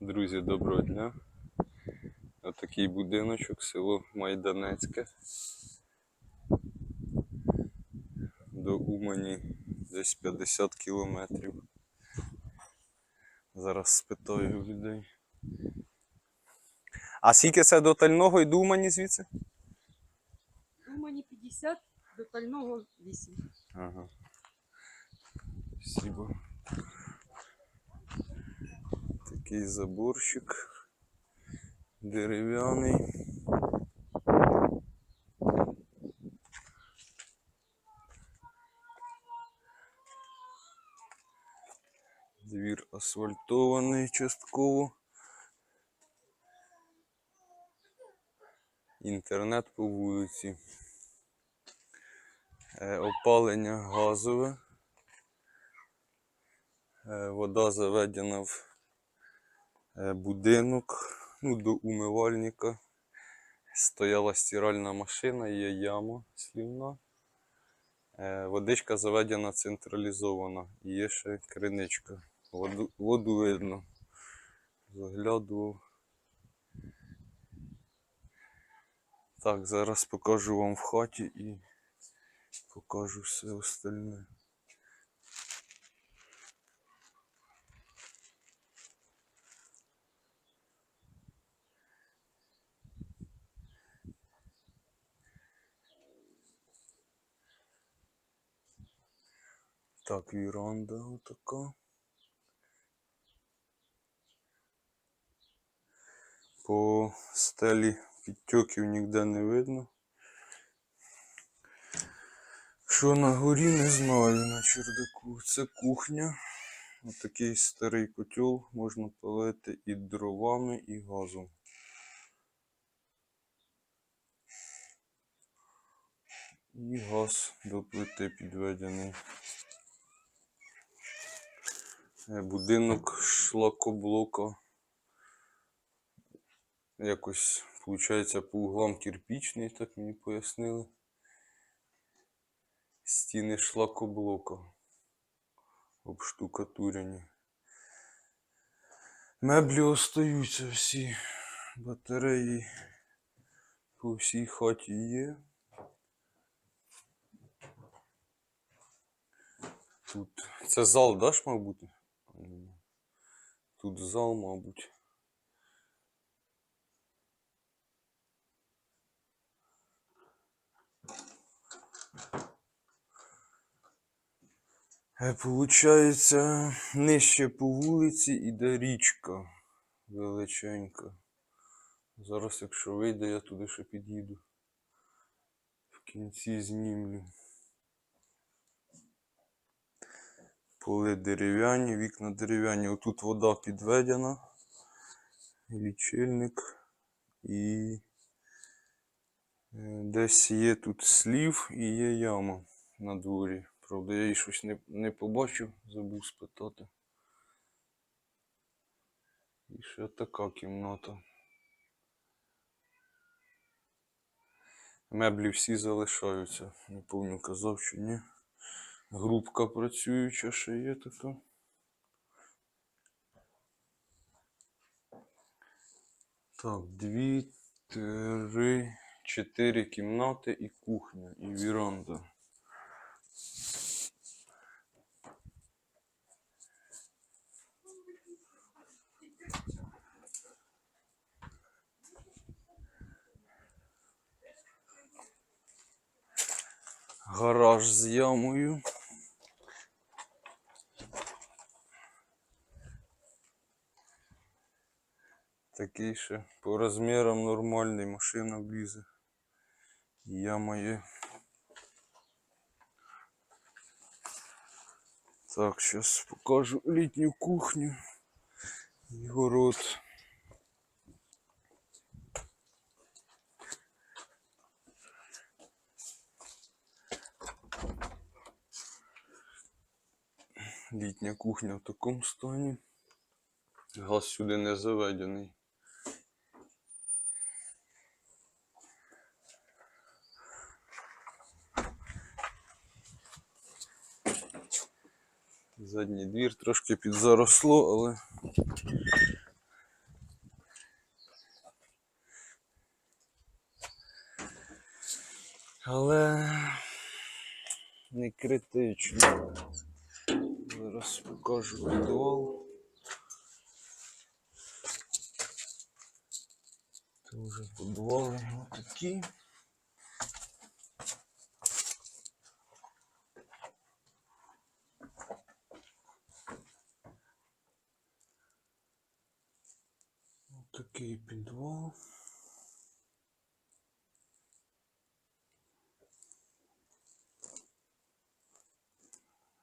Друзі, доброго дня. Отакий будиночок, село Майданецьке. До Умані десь 50 кілометрів. Зараз спитаю людей. А скільки це до Тального і до Умані звідси? Умані 50, до Тального 8. Ага. Спасибо. Такий заборчик дерев'яний. Двір асфальтований частково. Інтернет по вулиці. Е, Опалення газове. Е, Вода заведена в будинок, ну, до умивальника. Стояла стиральна машина, є яма слівна. Е, Водичка заведена централізована. І є ще криничка. Воду, воду видно. Заглядував. Так, зараз покажу вам в хаті і покажу все остальне. Так, віранда отака. По стелі підтьоків ніде не видно. Що на горі, не знаю на чердаку. Це кухня. Отакий старий котел можна палити і дровами, і газом. І газ до плити підведений. Будинок шлакоблока. Якось, виходить, по углам кирпічний, так мені пояснили. Стіни шлакоблока. Обштукатурені. Меблі остаються всі. Батареї по всій хаті є. Тут. Це зал, да, ж, мав бути? Тут зал, мабуть. Е, Получається, нижче по вулиці іде річка величенька. Зараз, якщо вийде, я туди ще під'їду. В кінці знімлю. Поли дерев'яні, вікна дерев'яні. Отут вода підведена. Лічильник. І е, десь є тут слів і є яма на дворі. Правда, я її щось не, не побачив, забув спитати. І ще така кімната. Меблі всі залишаються. Не пам'ятаю, казав чи ні. Грубка працююча ще є така. Так, дві, три, чотири кімнати і кухня, і віранда. Гараж з ямою. Такий ще по розмірам нормальний, машина влізе. І Яма є. Так, зараз покажу літню кухню і город. Літня кухня в такому стані. Газ сюди не заведений. Задній двір трошки підзаросло, але але не критично. Зараз покажу підвал. Тут вже підвали такі. Такий підвал.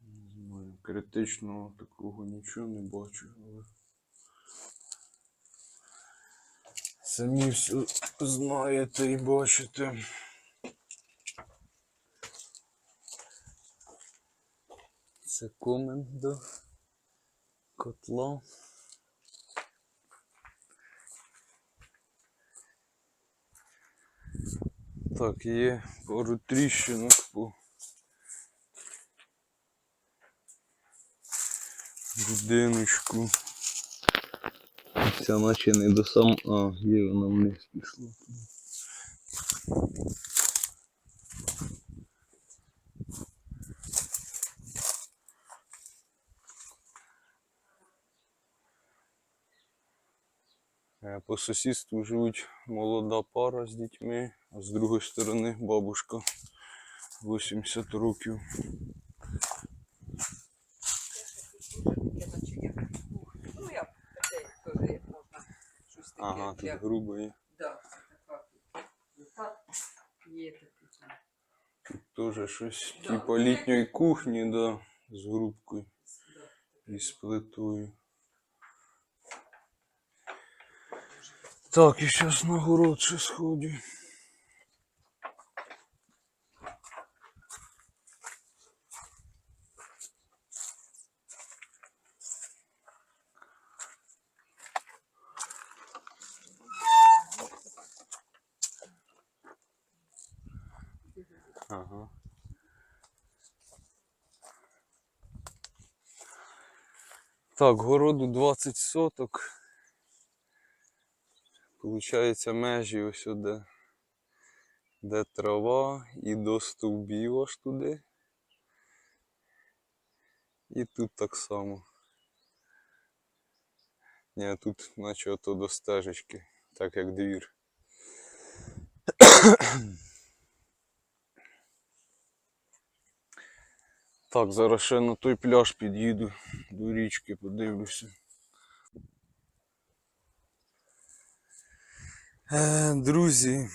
Не знаю, критичного такого нічого не бачу, але. Самі все знаєте і бачите. Це комен до котла. Так, є пару тріщинок по будиночку. Ця наче не до сам. А, є вона вниз пішла. По сусідству живуть молода пара з дітьми, а з другої сторони бабушка 80 років. Ага, тут грубо є. Тут. Так, є таке. там, Теж щось типу літньої кухні, да, з грубкою і з плитою. Так, і зараз на город ще сходю. Так, городу 20 соток. Получається межі ось де, де трава і до стовбів аж туди. І тут так само. Ні, тут наче ото до стежечки, так як двір. Так, зараз ще на той пляж під'їду до річки, подивлюся. Е, друзі,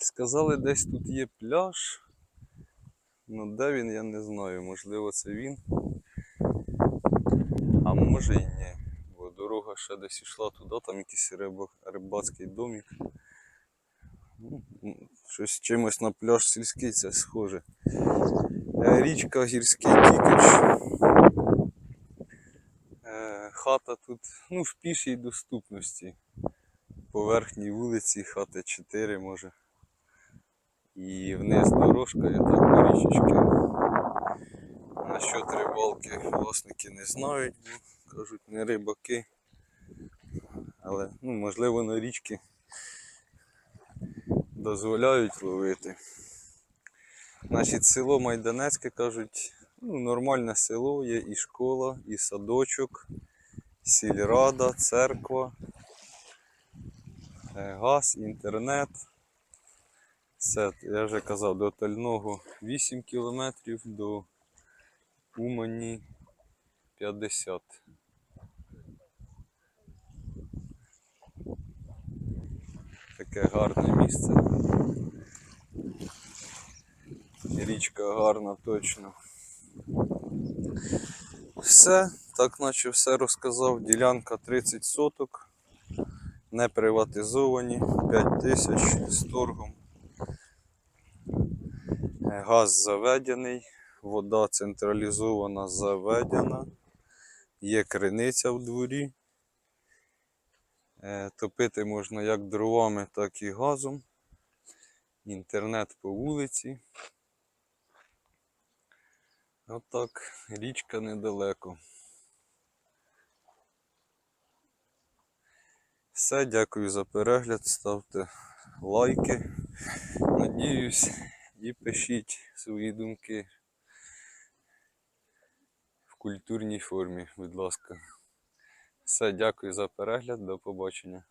сказали, десь тут є пляж. Ну де він, я не знаю. Можливо, це він. А може і ні. Бо дорога ще десь йшла туди, там якийсь риба, рибацький домик. Ну, Щось чимось на пляж сільський це схоже. Е, Річка Гірський Тікач. Е, Хата тут ну, в пішій доступності. По верхній вулиці хати 4 може. І вниз дорожка і так по річечки. Насчет рибалки власники не знають, бо кажуть не рибаки. Але ну, можливо на річки дозволяють ловити. Значить, село Майданецьке кажуть, ну, нормальне село, є і школа, і садочок, сільрада, церква, газ, інтернет. Це, я вже казав, до Тального 8 кілометрів, до Умані 50. Таке гарне місце. Річка гарна точно. Все, так наче все розказав. Ділянка 30 соток. Не приватизовані, 5 тисяч з торгом. Е, Газ заведений, вода централізована заведена. Є криниця в дворі. Е, Топити можна як дровами, так і газом. Інтернет по вулиці. Отак, річка недалеко. Все, дякую за перегляд. Ставте лайки. Надіюсь, і пишіть свої думки в культурній формі, будь ласка. Все, дякую за перегляд, до побачення.